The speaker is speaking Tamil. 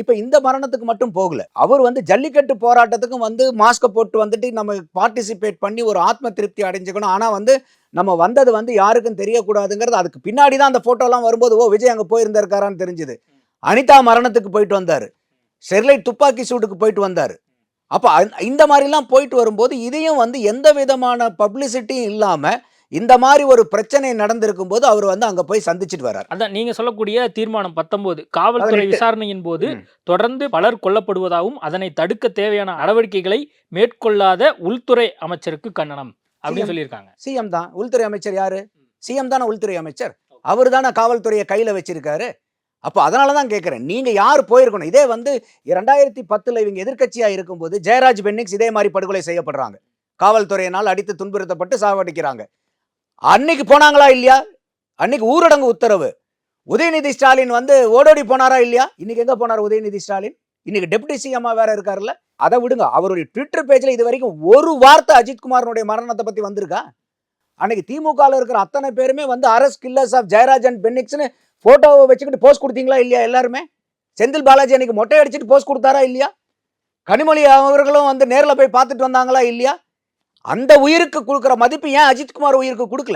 இப்ப இந்த மரணத்துக்கு மட்டும் போகல. அவர் வந்து ஜல்லிக்கட்டு போராட்டத்துக்கும் வந்து மாஸ்கை போட்டு வந்துட்டு நம்ம பார்ட்டிசிபேட் பண்ணி ஒரு ஆத்ம திருப்தி அடைஞ்சுக்கணும். ஆனா வந்து நம்ம வந்தது வந்து யாருக்கும் தெரியக்கூடாதுங்கிறது அதுக்கு பின்னாடி தான் அந்த போட்டோலாம் வரும்போது ஓ விஜய் அங்க போயிருந்திருக்காரான்னு தெரிஞ்சுது. அனிதா மரணத்துக்கு போயிட்டு வந்தாரு. ஸ்டெர்லைட் துப்பாக்கி சூட்டுக்கு போயிட்டு வந்தாரு. அப்போ இந்த மாதிரிலாம் போயிட்டு வரும்போது இதையும் வந்து எந்த விதமான பப்ளிசிட்டியும் இல்லாமல் இந்த மாதிரி ஒரு பிரச்சனை நடந்திருக்கும் போது அவர் வந்து அங்க போய் சந்திச்சுட்டு வர்றாரு. அதான் நீங்க சொல்லக்கூடிய தீர்மானம் பத்தொன்பது. காவல்துறை. விசாரணையின் போது. தொடர்ந்து பலர் கொல்லப்படுவதாகவும் அதனை தடுக்க தேவையான நடவடிக்கைகளை மேற்கொள்ளாத உள்துறை அமைச்சருக்கு கண்டனம் அப்படின்னு. சொல்லியிருக்காங்க. சிஎம் தான். உள்துறை அமைச்சர் யாரு? சிஎம் தானே உள்துறை அமைச்சர். அவர் தானே காவல்துறையை கையில வச்சிருக்காரு. அப்போ அதனால தான் கேட்குறேன் நீங்க யார் போயிருக்கணும்? இதே வந்து ரெண்டாயிரத்தி பத்துல இவங்க எதிர்க்கட்சியா இருக்கும்போது ஜெயராஜ் பென்னிக்ஸ் இதே மாதிரி படுகொலை செய்யப்படுறாங்க. காவல்துறையினால் அடித்து துன்புறுத்தப்பட்டு சாவடிக்கிறாங்க. அன்னைக்கு போனாங்களா இல்லையா? அன்னைக்கு ஊரடங்கு உத்தரவு. உதயநிதி ஸ்டாலின் வந்து ஓடோடி போனாரா இல்லையா? இன்னைக்கு எங்க போனார் உதயநிதி ஸ்டாலின்? இன்னைக்கு டெப்டி சிஎம்மா வேற இருக்காருல்ல? அதை விடுங்க. அவருடைய ட்விட்டர் பேஜ்ல இது வரைக்கும் ஒரு வார்த்தை அஜித்குமாரனுடைய மரணத்தை பத்தி வந்திருக்கா? அன்னைக்கு திமுகவில் இருக்கிற அத்தனை பேருமே வந்து arrest killers of Jayaraj and பென்னிக்ஸ்னு போட்டோவை வச்சுக்கிட்டு போஸ்ட் கொடுத்தீங்களா இல்லையா எல்லாருமே? செந்தில் பாலாஜி அன்னைக்கு மொட்டை அடிச்சுட்டு போஸ்ட் கொடுத்தாரா இல்லையா? கனிமொழி அவர்களும் வந்து நேரில் போய் பார்த்துட்டு வந்தாங்களா இல்லையா? அந்த உயிருக்கு கொடுக்குற மதிப்பு ஏன் அஜித்குமார் உயிருக்கு கொடுக்கல?